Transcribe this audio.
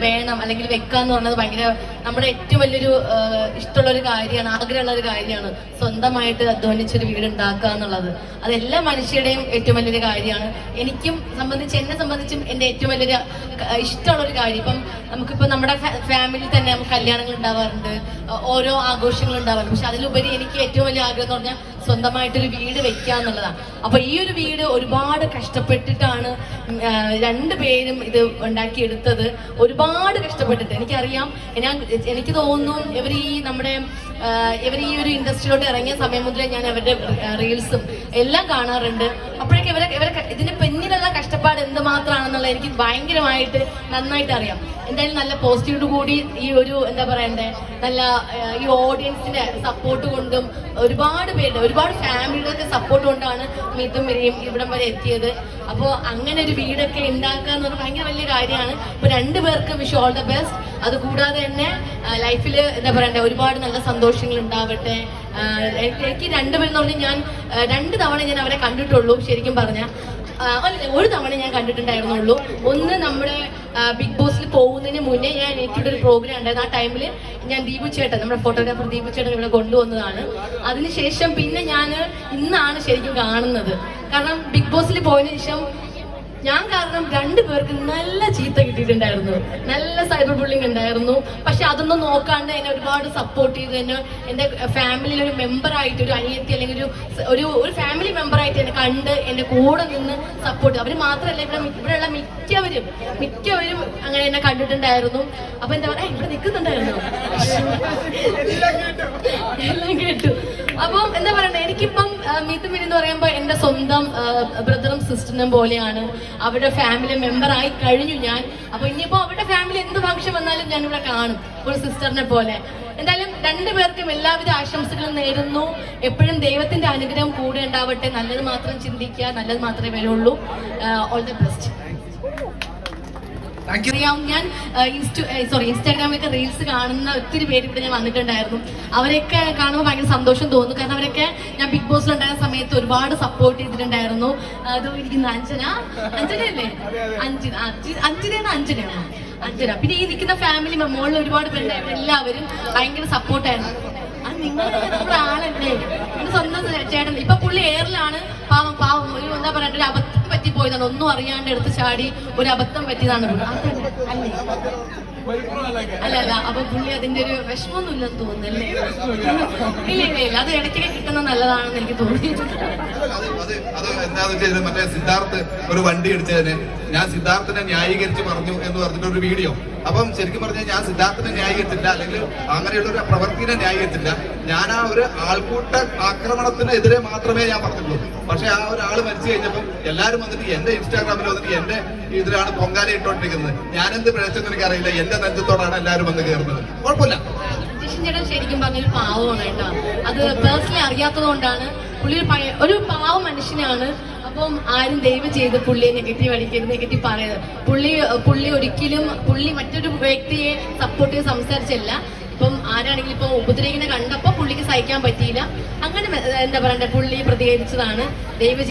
വേണം അല്ലെങ്കിൽ വെക്കാന്ന് പറഞ്ഞത് ഭയങ്കര നമ്മുടെ ഏറ്റവും വലിയൊരു ഇഷ്ടമുള്ള ഒരു കാര്യമാണ് ആഗ്രഹമുള്ള ഒരു കാര്യമാണ് സ്വന്തമായിട്ട് അധ്വാനിച്ചൊരു വീട് ഉണ്ടാക്കുക എന്നുള്ളത്. അത് എല്ലാ മനുഷ്യരുടെയും ഏറ്റവും വലിയൊരു കാര്യമാണ്. എനിക്കും സംബന്ധിച്ച് എന്നെ സംബന്ധിച്ചും എന്റെ ഏറ്റവും വലിയൊരു ഇഷ്ടമുള്ള ഒരു കാര്യം. ഇപ്പം നമുക്കിപ്പോൾ നമ്മുടെ ഫാമിലി തന്നെ നമുക്ക് കല്യാണങ്ങൾ ഉണ്ടാവാറുണ്ട് ഓരോ ആഘോഷങ്ങൾ ഉണ്ടാവാറുണ്ട്. പക്ഷെ അതിലുപരി എനിക്ക് ഏറ്റവും വലിയ ആഗ്രഹം എന്ന് പറഞ്ഞാൽ സ്വന്തമായിട്ടൊരു വീട് വെക്കുക എന്നുള്ളതാണ്. അപ്പൊ ഈ ഒരു വീട് ഒരുപാട് കഷ്ടപ്പെട്ടിട്ടാണ് രണ്ടുപേരും ഇത് ഉണ്ടാക്കിയെടുത്തത്. ഒരുപാട് കഷ്ടപ്പെട്ടിട്ട്. എനിക്കറിയാം ഞാൻ എനിക്ക് തോന്നുന്നു ഇവർ ഈ നമ്മുടെ ഇവർ ഈ ഒരു ഇൻഡസ്ട്രിയിലോട്ട് ഇറങ്ങിയ സമയം മുതലേ ഞാൻ അവരുടെ റീൽസും എല്ലാം കാണാറുണ്ട്. അപ്പോഴേക്കും ഇവരെ ഇവരെ ഇതിന് പിന്നിലുള്ള കഷ്ടപ്പാട് എന്തുമാത്രമാണെന്നുള്ള എനിക്ക് ഭയങ്കരമായിട്ട് നന്നായിട്ട് അറിയാം. എന്തായാലും നല്ല പോസിറ്റീവോട് കൂടി ഈ ഒരു എന്താ പറയണ്ടേ നല്ല ഈ ഓഡിയൻസിന്റെ സപ്പോർട്ട് കൊണ്ടും ഒരുപാട് പേരുടെ ഒരുപാട് ഫാമിലിയുടെ സപ്പോർട്ട് കൊണ്ടാണ് മിതും വരെയും ഇവിടം വരെ എത്തിയത്. അപ്പോൾ അങ്ങനെ ഒരു വീടൊക്കെ ഉണ്ടാക്കുക എന്ന് പറഞ്ഞാൽ ഭയങ്കര വലിയ കാര്യമാണ്. ഇപ്പൊ രണ്ടുപേർക്ക് വിഷ് ഓൾ ദ ബെസ്റ്റ് അത് കൂടാതെ തന്നെ ലൈഫിൽ എന്താ പറയണ്ടേ ഒരുപാട് നല്ല സന്തോഷങ്ങൾ ഉണ്ടാവട്ടെ. എനിക്ക് രണ്ടുപേരെന്ന് പറഞ്ഞാൽ ഞാൻ രണ്ട് തവണ ഞാൻ അവരെ കണ്ടിട്ടുള്ളൂ ശരിക്കും പറഞ്ഞാൽ. ഒരു തവണ ഞാൻ കണ്ടിട്ടുണ്ടായിരുന്നുള്ളൂ. ഒന്ന് നമ്മുടെ ബിഗ് ബോസിൽ പോകുന്നതിന് മുന്നേ ഞാൻ എനിക്കിവിടെ ഒരു പ്രോഗ്രാം ഉണ്ടായിരുന്നു. ആ ടൈമിൽ ഞാൻ ദീപു ചേട്ടൻ നമ്മുടെ ഫോട്ടോഗ്രാഫർ ദീപു ചേട്ടൻ ഇവിടെ കൊണ്ടുവന്നതാണ്. അതിനുശേഷം പിന്നെ ഞാൻ ഇന്നാണ് ശരിക്കും കാണുന്നത്. കാരണം ബിഗ് ബോസിൽ പോയതിനു ശേഷം ഞാൻ കാരണം രണ്ടു പേർക്ക് നല്ല ചീത്ത കിട്ടിയിട്ടുണ്ടായിരുന്നു. നല്ല സൈബർ ബുള്ളിങ് ഉണ്ടായിരുന്നു. പക്ഷെ അതൊന്നും നോക്കാണ്ട് എന്നെ ഒരുപാട് സപ്പോർട്ട് ചെയ്ത് എന്നെ എന്റെ ഫാമിലിയിൽ ഒരു മെമ്പർ ആയിട്ട് ഒരു അനിയത്തി അല്ലെങ്കിൽ ഒരു ഒരു ഒരു ഫാമിലി മെമ്പർ ആയിട്ട് എന്നെ കണ്ട് എന്റെ കൂടെ നിന്ന് സപ്പോർട്ട് അവർ മാത്രമല്ല ഇവിടെ ഇവിടെയുള്ള മിക്കവരും മിക്കവരും അങ്ങനെ എന്നെ കണ്ടിട്ടുണ്ടായിരുന്നു. അപ്പൊ എന്താ പറയാ ഇവിടെ നിൽക്കുന്നുണ്ടായിരുന്നു. എല്ലാം കേട്ടു. അപ്പം എന്താ പറയണ്ടേ എനിക്കിപ്പം മിനി എന്ന് പറയുമ്പോൾ എന്റെ സ്വന്തം ബ്രദറും സിസ്റ്ററിനും പോലെയാണ്. അവരുടെ ഫാമിലി മെമ്പർ ആയി കഴിഞ്ഞു ഞാൻ. അപ്പൊ ഇനിയിപ്പോ അവരുടെ ഫാമിലി എന്ത് ഫംഗ്ഷൻ വന്നാലും ഞാൻ ഇവിടെ കാണും ഒരു സിസ്റ്ററിനെ പോലെ. എന്തായാലും രണ്ടുപേർക്കും എല്ലാവിധ ആശംസകളും നേരുന്നു. എപ്പോഴും ദൈവത്തിന്റെ അനുഗ്രഹം കൂടെ ഉണ്ടാവട്ടെ. നല്ലത് മാത്രം ചിന്തിക്കുക നല്ലത് മാത്രമേ വരുള്ളൂ. All the best thank you. അറിയാം ഞാൻ സോറി ഇൻസ്റ്റാഗ്രാമിലൊക്കെ റീൽസ് കാണുന്ന ഒത്തിരി പേര് ഇവിടെ ഞാൻ വന്നിട്ടുണ്ടായിരുന്നു. അവരൊക്കെ കാണുമ്പോൾ ഭയങ്കര സന്തോഷം തോന്നുന്നു. കാരണം അവരൊക്കെ ഞാൻ ബിഗ് ബോസിൽ ഉണ്ടായിരുന്ന സമയത്ത് ഒരുപാട് സപ്പോർട്ട് ചെയ്തിട്ടുണ്ടായിരുന്നു. അതോ ഇരിക്കുന്ന അഞ്ജന. അഞ്ജനയല്ലേ? അഞ്ജന അഞ്ജനയാണ് അഞ്ജനയാണ് അഞ്ജന. പിന്നെ ഈ നിൽക്കുന്ന ഫാമിലി മോളിൽ ഒരുപാട് പേരുണ്ടായിരുന്നു എല്ലാവരും ഭയങ്കര സപ്പോർട്ടായിരുന്നു അത് ആളല്ലേ? സ്വന്തം ചേട്ടൻ. ഇപ്പൊ പറ്റിപ്പോയതാണ് ഒന്നും അറിയാണ്ട് എടുത്ത് ചാടി ഒരു അബദ്ധം പറ്റിയതാണ്? അല്ലേ? അല്ല അപ്പൊ പുള്ളി അതിന്റെ ഒരു വിഷമമൊന്നും ഇല്ലെന്ന് തോന്നുന്നല്ലേ ഇല്ല അത് ഇടയ്ക്കിടെ കിട്ടുന്ന നല്ലതാണെന്ന് എനിക്ക് തോന്നി മറ്റേ സിദ്ധാർത്ഥ് ഒരു വണ്ടി ഇടിച്ചതിന് ഞാൻ സിദ്ധാർത്ഥിനെ ന്യായീകരിച്ച് പറഞ്ഞു എന്ന് പറഞ്ഞിട്ട് ഒരു വീഡിയോ. അപ്പം ശരിക്കും പറഞ്ഞാൽ ഞാൻ സിദ്ധാർത്ഥിനെ ന്യായീകരിച്ചില്ല അല്ലെങ്കിൽ അങ്ങനെയുള്ള ഒരു പ്രവൃത്തിനെ ന്യായീകരിച്ചില്ല. ഞാൻ ആ ഒരു ആൾക്കൂട്ട ആക്രമണത്തിനെതിരെ മാത്രമേ ഞാൻ പറഞ്ഞിട്ടുള്ളൂ. പക്ഷെ ആ ഒരാൾ മരിച്ചു കഴിഞ്ഞപ്പം എല്ലാവരും വന്നിട്ട് എന്റെ ഇൻസ്റ്റാഗ്രാമിൽ വന്നിട്ട് എന്റെ ഇതിലാണ് പൊങ്കാല ഇട്ടോണ്ടിരിക്കുന്നത്. ഞാൻ എന്ത് പിഴച്ചെന്ന് എനിക്കറിയില്ല. എന്റെ നെഞ്ചത്തോടാണ് എല്ലാവരും വന്ന് കയറുന്നത് കുഴപ്പമില്ല. ചേട്ടൻ ശരിക്കും പറഞ്ഞൊരു പാവമാണ് കേട്ടോ. അത് പേഴ്സണലി അറിയാത്തത് കൊണ്ടാണ് പുള്ളി ഒരു പാവ മനുഷ്യനാണ്. അപ്പം ആരും ദയവ് ചെയ്ത് പുള്ളിയെ നെഗറ്റീവ് അടിക്കരുത് നെഗറ്റീവ് പറയരുത്. പുള്ളി പുള്ളി ഒരിക്കലും പുള്ളി മറ്റൊരു വ്യക്തിയെ സപ്പോർട്ട് ചെയ്ത് സംസാരിച്ചല്ല. ഇപ്പം ആരാണെങ്കിലും ഇപ്പൊ ഉപദ്രവിക്കുന്ന കണ്ടപ്പോ പുള്ളിക്ക് സഹിക്കാൻ പറ്റിയില്ല. അങ്ങനെ എന്താ പറയണ്ടേ പുള്ളി പ്രതികരിച്ചതാണ്. ദയവ്